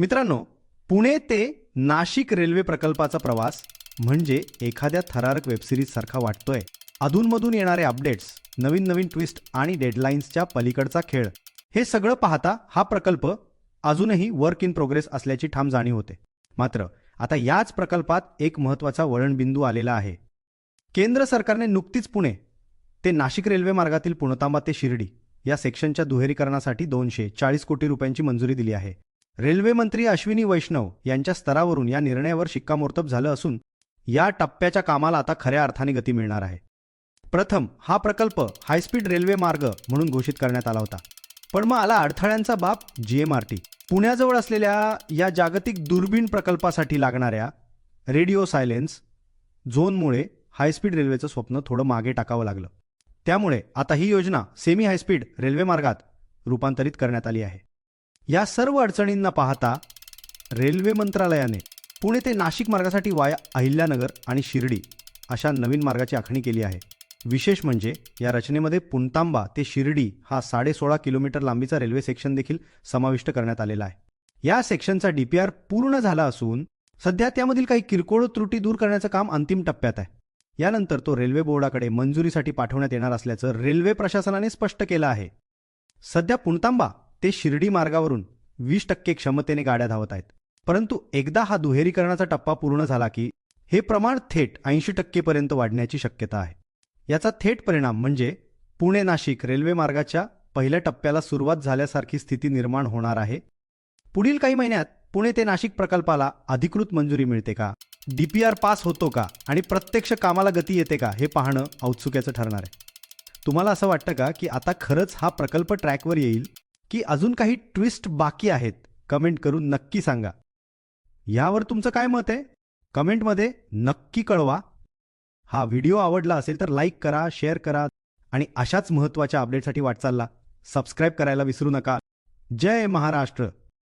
मित्रांनो पुणे ते नाशिक रेल्वे प्रकल्पाचा प्रवास म्हणजे एखाद्या थरारक वेबसिरीज सारखा वाटतोय. अधूनमधून येणारे अपडेट्स नवीन नवीन ट्विस्ट आणि डेडलाईन्सच्या पलीकडचा खेळ हे सगळं पाहता हा प्रकल्प अजूनही वर्क इन प्रोग्रेस असल्याची ठाम जाणीव होते. मात्र आता याच प्रकल्पात एक महत्त्वाचा वळणबिंदू आलेला आहे. केंद्र सरकारने नुकतीच पुणे ते नाशिक रेल्वे मार्गातील पुणतांबा ते शिर्डी या सेक्शनच्या दुहेरीकरणासाठी दोनशे चाळीस कोटी रुपयांची मंजुरी दिली आहे. रेल्वेमंत्री अश्विनी वैष्णव यांच्या स्तरावरून या निर्णयावर शिक्कामोर्तब झालं असून या टप्प्याच्या कामाला आता खऱ्या अर्थाने गती मिळणार आहे. प्रथम हा प्रकल्प हायस्पीड रेल्वे मार्ग म्हणून घोषित करण्यात आला होता. पण मग आला अडथळ्यांचा बाप जी एम आर टी. पुण्याजवळ असलेल्या या जागतिक दुर्बीण प्रकल्पासाठी लागणाऱ्या रेडिओ सायलेन्स झोनमुळे हायस्पीड रेल्वेचं स्वप्न थोडं मागे टाकावं लागलं. त्यामुळे आता ही योजना सेमी हायस्पीड रेल्वे मार्गात रूपांतरित करण्यात आली आहे. या सर्व अडचणींना पाहता रेल्वे मंत्रालयाने पुणे ते नाशिक मार्गासाठी वाया अहिल्यानगर आणि शिर्डी अशा नवीन मार्गाची आखणी केली आहे. विशेष म्हणजे या रचनेमध्ये पुणतांबा ते शिर्डी हा साडेसोळा किलोमीटर लांबीचा रेल्वे सेक्शन देखील समाविष्ट करण्यात आलेला आहे. या सेक्शनचा डीपीआर पूर्ण झाला असून सध्या त्यामधील काही किरकोळ त्रुटी दूर करण्याचं काम अंतिम टप्प्यात आहे. यानंतर तो रेल्वे बोर्डाकडे मंजुरीसाठी पाठवण्यात येणार असल्याचं रेल्वे प्रशासनाने स्पष्ट केलं आहे. सध्या पुणतांबा ते शिर्डी मार्गावरून वीस टक्के क्षमतेने गाड्या धावत आहेत. परंतु एकदा हा दुहेरीकरणाचा टप्पा पूर्ण झाला की हे प्रमाण थेट ऐंशी टक्केपर्यंत वाढण्याची शक्यता आहे. याचा थेट परिणाम म्हणजे पुणे नाशिक रेल्वे मार्गाच्या पहिल्या टप्प्याला सुरुवात झाल्यासारखी स्थिती निर्माण होणार आहे. पुढील काही महिन्यात पुणे ते नाशिक प्रकल्पाला अधिकृत मंजुरी मिळते का? डीपीआर पास होतो का? आणि प्रत्यक्ष कामाला गती येते का? हे पाहणं औत्सुक्याचं ठरणार आहे. तुम्हाला असं वाटतं का की आता खरंच हा प्रकल्प ट्रॅकवर येईल? की अजून काही ट्विस्ट बाकी आहेत कमेंट करून नक्की सांगा. यावर तुमचं काय मत आहे? कमेंटमध्ये नक्की कळवा. हा व्हिडिओ आवडला असेल तर लाईक करा शेअर करा आणि अशाच महत्त्वाच्या अपडेटसाठी वाटचालला. सबस्क्राईब करायला विसरू नका. जय महाराष्ट्र!